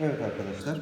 Evet arkadaşlar,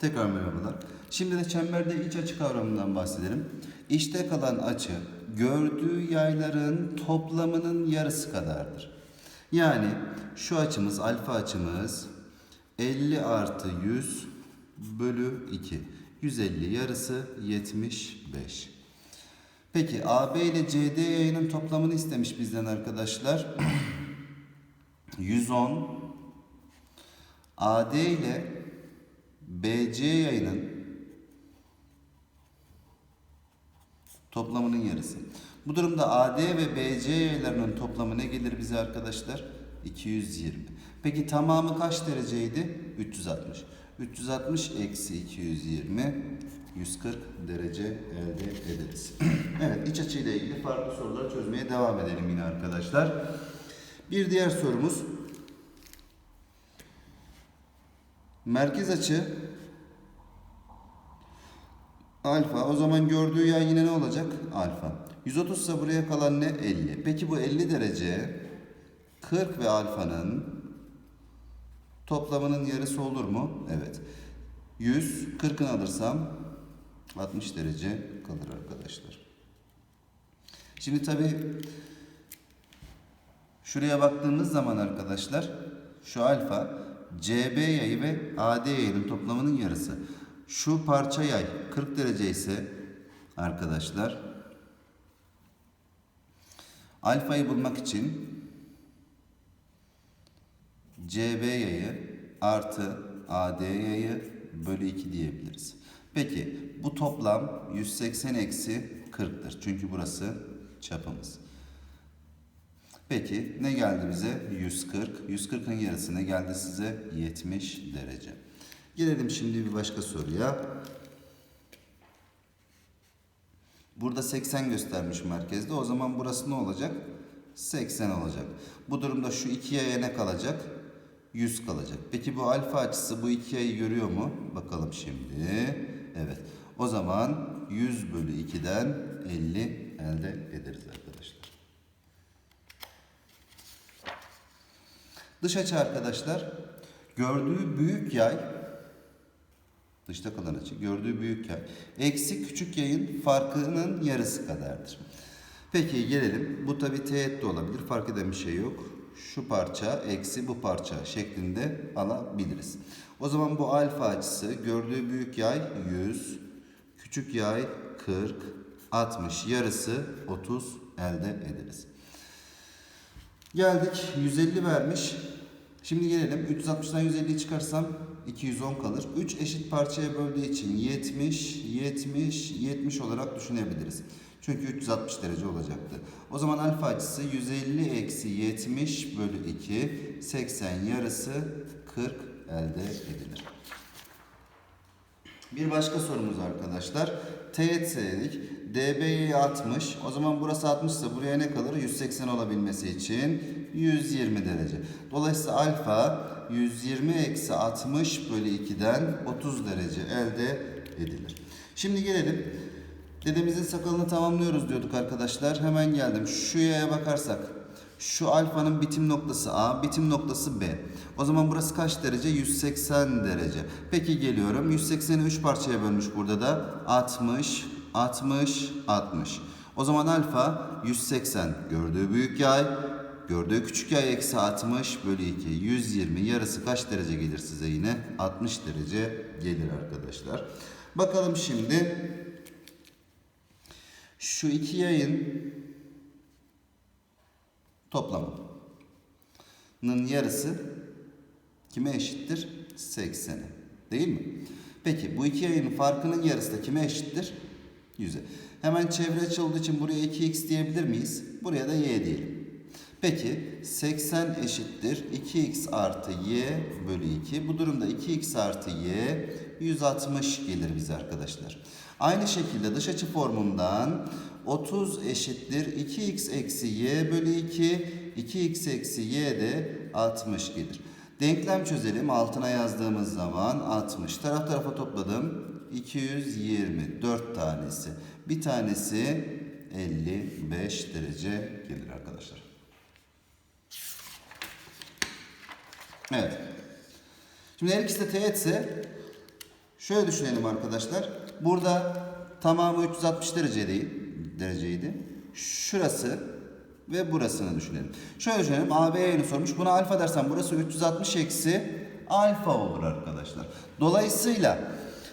tekrar merhabalar. Şimdi de çemberde iç açı kavramından bahsedelim. İçte kalan açı, gördüğü yayların toplamının yarısı kadardır. Yani şu açımız, alfa açımız 50 artı 100 bölü 2. 150 yarısı 75. Peki AB ile CD yayının toplamını istemiş bizden arkadaşlar. 110 AD ile BC yayının toplamının yarısı. Bu durumda AD ve BC yaylarının toplamı ne gelir bize arkadaşlar? 220. Peki tamamı kaç dereceydi? 360. 360 eksi 220 140 derece elde ederiz. evet iç açı ile ilgili farklı soruları çözmeye devam edelim yine arkadaşlar. Bir diğer sorumuz Merkez açı alfa. O zaman gördüğü yay yine ne olacak? Alfa. 130 ise buraya kalan ne? 50. Peki bu 50 derece 40 ve alfanın toplamının yarısı olur mu? Evet. 100, 40'ını alırsam 60 derece kalır arkadaşlar. Şimdi tabi şuraya baktığımız zaman arkadaşlar şu alfa CB yayı ve AD yayının toplamının yarısı. Şu parça yay 40 derece ise arkadaşlar alfayı bulmak için CB yayı artı AD yayı bölü 2 diyebiliriz. Peki bu toplam 180 eksi 40'tır. Çünkü burası çapımız. Peki ne geldi bize? 140. 140'ın yarısı ne geldi size? 70 derece. Gelelim şimdi bir başka soruya. Burada 80 göstermiş merkezde. O zaman burası ne olacak? 80 olacak. Bu durumda şu iki yaya ne kalacak? 100 kalacak. Peki bu alfa açısı bu iki yayı görüyor mu? Bakalım şimdi. Evet. O zaman 100 bölü 2'den 50 elde ederiz arkadaşlar. Dış açı arkadaşlar gördüğü büyük yay dışta kalan açı gördüğü büyük yay eksi küçük yayın farkının yarısı kadardır. Peki gelelim. Bu tabi teğet de olabilir. Fark eden bir şey yok. Şu parça eksi bu parça şeklinde alabiliriz. O zaman bu alfa açısı gördüğü büyük yay 100, küçük yay 40, 60 yarısı 30 elde ederiz. Geldik 150 vermiş. Şimdi gelelim 360'dan 150'yi çıkarsam 210 kalır. 3 eşit parçaya böldüğü için 70, 70, 70 olarak düşünebiliriz. Çünkü 360 derece olacaktı. O zaman alfa açısı 150 eksi 70 bölü 2, 80 yarısı 40 elde edilir. Bir başka sorumuz arkadaşlar. Teğet dedik. DB'ye 60. O zaman burası 60 ise buraya ne kalır? 180 olabilmesi için 120 derece. Dolayısıyla alfa 120 eksi 60 bölü 2'den 30 derece elde edilir. Şimdi gelelim. Dedemizin sakalını tamamlıyoruz diyorduk arkadaşlar. Hemen geldim. Şu yaya bakarsak. Şu alfanın bitim noktası A, bitim noktası B. O zaman burası kaç derece? 180 derece. Peki geliyorum. 180'i 3 parçaya bölmüş burada da. 60, 60, 60. O zaman alfa 180 gördüğü büyük yay, gördüğü küçük yay eksi 60 bölü 2. 120 yarısı kaç derece gelir size yine? 60 derece gelir arkadaşlar. Bakalım şimdi. Şu iki yayın toplamının yarısı kime eşittir? 80'e. Değil mi? Peki bu iki yayının farkının yarısı da kime eşittir? 100'e. Hemen çevre açı olduğu için buraya 2x diyebilir miyiz? Buraya da y diyelim. Peki 80 eşittir 2x artı y bölü 2. Bu durumda 2x artı y 160 gelir bize arkadaşlar. Aynı şekilde dış açı formundan 30 eşittir 2x eksi y bölü 2. 2x eksi y de 60 gelir. Denklem çözelim. Altına yazdığımız zaman 60. Taraf tarafa topladım. 220. 4 tanesi. Bir tanesi 55 derece gelir arkadaşlar. Evet. Şimdi her ikisi de teğetse şöyle düşünelim arkadaşlar. Burada tamamı 360 derece değil, dereceydi. Şurası ve burasını düşünelim. Şöyle düşünelim. AB yayını sormuş. Buna alfa dersen burası 360 eksi alfa olur arkadaşlar. Dolayısıyla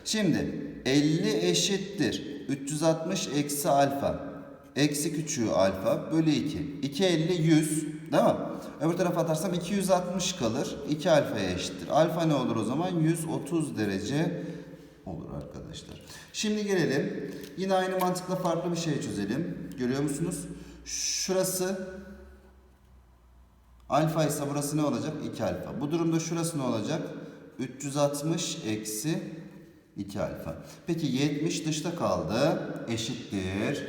şimdi 50 eşittir 360 eksi alfa. Eksi küçüğü alfa bölü 2. 2 50 100 değil mi? Öbür tarafa atarsam 260 kalır. 2 alfaya eşittir. Alfa ne olur o zaman? 130 derece olur arkadaşlar. Şimdi gelelim. Yine aynı mantıkla farklı bir şey çözelim. Görüyor musunuz? Şurası alfa ise burası ne olacak? 2 alfa. Bu durumda şurası ne olacak? 360 eksi 2 alfa. Peki 70 dışta kaldı. Eşittir.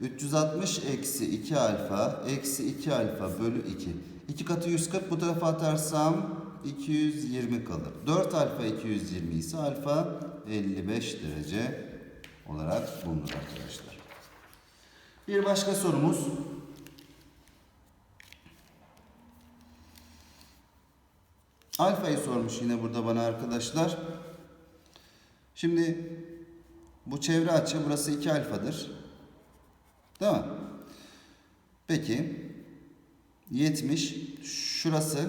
360 eksi 2 alfa eksi 2 alfa bölü 2. 2 katı 140 bu tarafa atarsam 220 kalır. 4 alfa 220 ise alfa 55 derece olarak bulunur arkadaşlar. Bir başka sorumuz. Alfayı sormuş yine burada bana arkadaşlar. Şimdi bu çevre açı burası 2 alfadır. Değil mi? Peki 70 şurası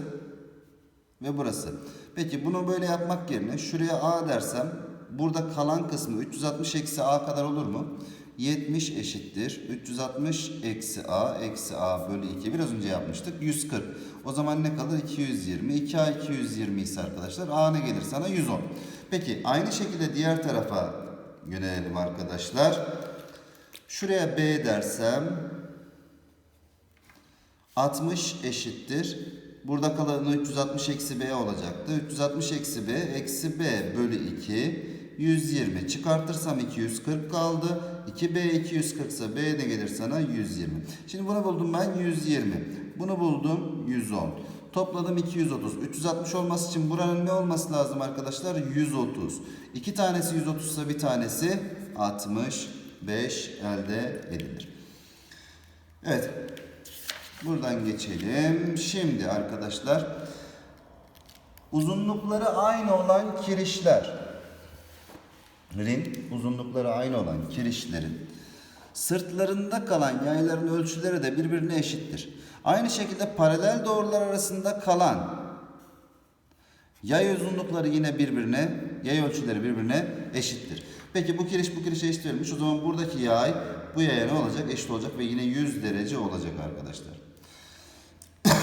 ve burası. Peki bunu böyle yapmak yerine şuraya A dersem burada kalan kısmı 360 eksi A kadar olur mu? 70 eşittir. 360 eksi A eksi A bölü 2. Biraz önce yapmıştık. 140. O zaman ne kalır? 220. 2A 220 ise arkadaşlar A ne gelir sana? 110. Peki aynı şekilde diğer tarafa yönelelim arkadaşlar. Şuraya B dersem 60 eşittir. Burada kalanı 360 eksi B olacaktı. 360 eksi B eksi B bölü 2 120 çıkartırsam 240 kaldı. 2B 240 ise B ne gelir sana? 120. Şimdi bunu buldum ben 120. Bunu buldum 110. Topladım 230. 360 olması için buranın ne olması lazım arkadaşlar? 130. İki tanesi 130 ise bir tanesi 65 elde edilir. Evet. Buradan geçelim. Şimdi arkadaşlar uzunlukları aynı olan kirişler rin uzunlukları aynı olan kirişlerin sırtlarında kalan yayların ölçüleri de birbirine eşittir. Aynı şekilde paralel doğrular arasında kalan yay uzunlukları yine birbirine, yay ölçüleri birbirine eşittir. Peki bu kiriş bu kirişe eşit verilmiş. O zaman buradaki yay bu yaya ne olacak? Eşit olacak ve yine 100 derece olacak arkadaşlar.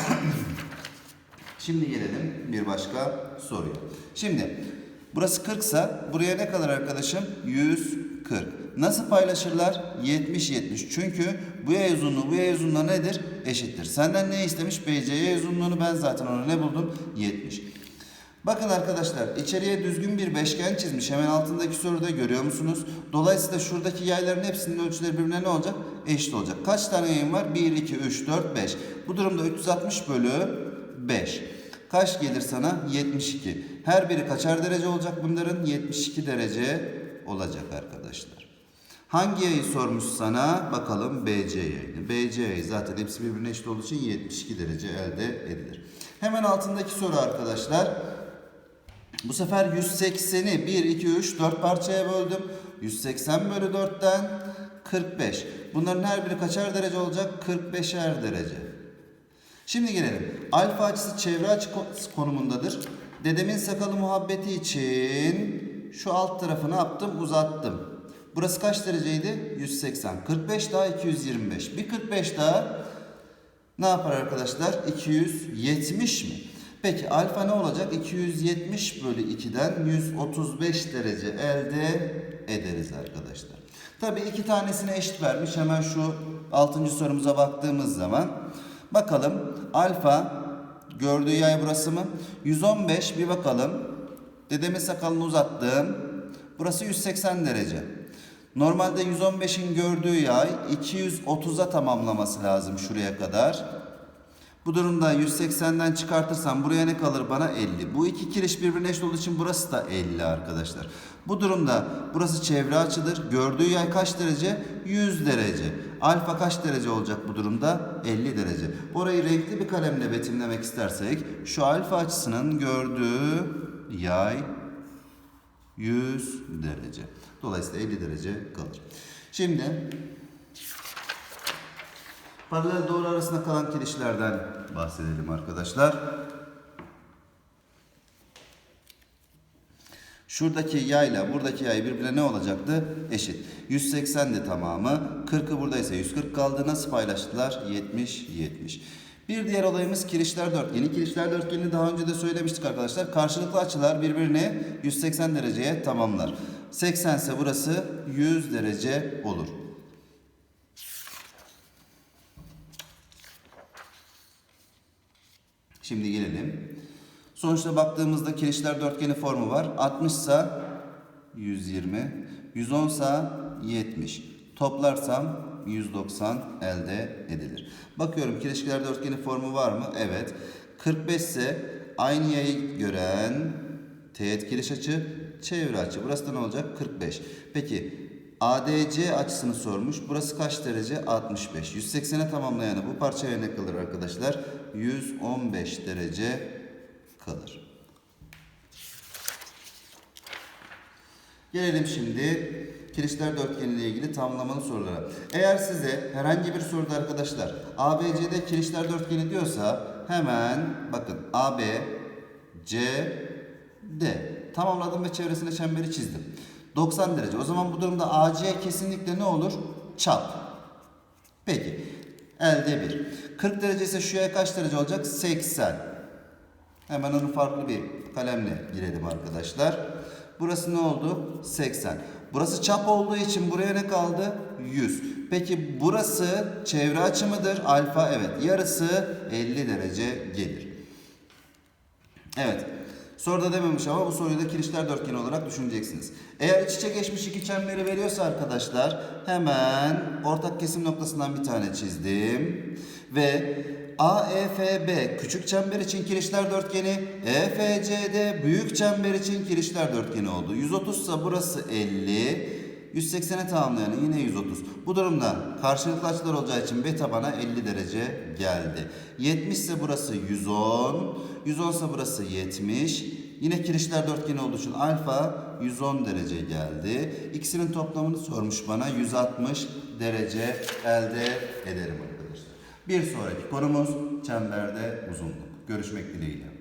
Şimdi gelelim bir başka soruya. Şimdi burası 40 ise buraya ne kalır arkadaşım? 140. Nasıl paylaşırlar? 70 70. Çünkü bu yay uzunluğu bu yay uzunluğu nedir? Eşittir. Senden ne istemiş? BC yay uzunluğunu ben zaten ona ne buldum? 70. Bakın arkadaşlar içeriye düzgün bir beşgen çizmiş. Hemen altındaki soruda görüyor musunuz? Dolayısıyla şuradaki yayların hepsinin ölçüleri birbirine ne olacak? Eşit olacak. Kaç tane yayın var? 1, 2, 3, 4, 5. Bu durumda 360 bölü 5. Kaç gelir sana? 72. Her biri kaçar derece olacak bunların? 72 derece olacak arkadaşlar. Hangi yayı sormuş sana? Bakalım BC yayını. BC yayı zaten hepsi birbirine eşit olduğu için 72 derece elde edilir. Hemen altındaki soru arkadaşlar. Bu sefer 180'i 1, 2, 3, 4 parçaya böldüm. 180 bölü 4'ten 45. Bunların her biri kaçar derece olacak? 45'er derece. Şimdi gelelim. Alfa açısı çevre açı konumundadır. Dedemin sakalı muhabbeti için şu alt tarafını yaptım uzattım. Burası kaç dereceydi? 180. 45 daha 225. Bir 45 daha ne yapar arkadaşlar? 270 mi? Peki alfa ne olacak? 270 bölü 2'den 135 derece elde ederiz arkadaşlar. Tabii iki tanesine eşit vermiş. Hemen şu 6. sorumuza baktığımız zaman bakalım alfa gördüğü yay burası mı? 115 bir bakalım. Dedemin sakalını uzattım. Burası 180 derece. Normalde 115'in gördüğü yay 230'a tamamlaması lazım şuraya kadar. Bu durumda 180'den çıkartırsam buraya ne kalır bana 50. Bu iki kiriş birbirine eşit olduğu için burası da 50 arkadaşlar. Bu durumda burası çevre açıdır. Gördüğü yay kaç derece? 100 derece. Alfa kaç derece olacak bu durumda? 50 derece. Orayı renkli bir kalemle betimlemek istersek şu alfa açısının gördüğü yay 100 derece. Dolayısıyla 50 derece kalır. Şimdi paralel doğru arasında kalan kirişlerden bahsedelim arkadaşlar. Şuradaki yayla buradaki yay birbirine ne olacaktı? Eşit. 180 de tamamı. 40'ı buradaysa 140 kaldı. Nasıl paylaştılar? 70, 70. Bir diğer olayımız kirişler dörtgeni. Kirişler dörtgenini daha önce de söylemiştik arkadaşlar. Karşılıklı açılar birbirini 180 dereceye tamamlar. 80 ise burası 100 derece olur. Şimdi gelelim. Sonuçta baktığımızda kirişler dörtgeni formu var. 60 ise 120, 110 ise 70. Toplarsam 190 elde edilir. Bakıyorum kirişler dörtgeni formu var mı? Evet. 45 ise aynı yayı gören teğet kiriş açı, çevre açı. Burası da ne olacak? 45. Peki ADC açısını sormuş. Burası kaç derece? 65. 180'e tamamlayanı bu parçaya ne kalır arkadaşlar? 115 derece kalır. Gelelim şimdi kirişler dörtgeni ile ilgili tamlamalı sorulara. Eğer size herhangi bir soruda arkadaşlar ABC'de kirişler dörtgeni diyorsa hemen bakın AB, C, D. Tamamladım ve çevresine çemberi çizdim. 90 derece. O zaman bu durumda AC kesinlikle ne olur? Çap. Peki. Elde 1. 40 derece ise şuraya kaç derece olacak? 80. Hemen onu farklı bir kalemle girelim arkadaşlar. Burası ne oldu? 80. Burası çap olduğu için buraya ne kaldı? 100. Peki burası çevre açı mıdır? Alfa evet. Yarısı 50 derece gelir. Evet. Soruda dememiş ama bu soruyu da kirişler dörtgeni olarak düşüneceksiniz. Eğer iç içe geçmiş iki çemberi veriyorsa arkadaşlar hemen ortak kesim noktasından bir tane çizdim. Ve AEFB küçük çember için kirişler dörtgeni, EFCD büyük çember için kirişler dörtgeni oldu. 130 ise burası 50, 180'e tamamlayanı yine 130. Bu durumda karşılıklı açılar olacağı için beta bana 50 derece geldi. 70 ise burası 110, 110 ise burası 70. Yine kirişler dörtgeni olduğu için alfa 110 derece geldi. İkisinin toplamını sormuş bana 160 derece elde ederim arkadaşlar. Bir sonraki konumuz çemberde uzunluk. Görüşmek dileğiyle.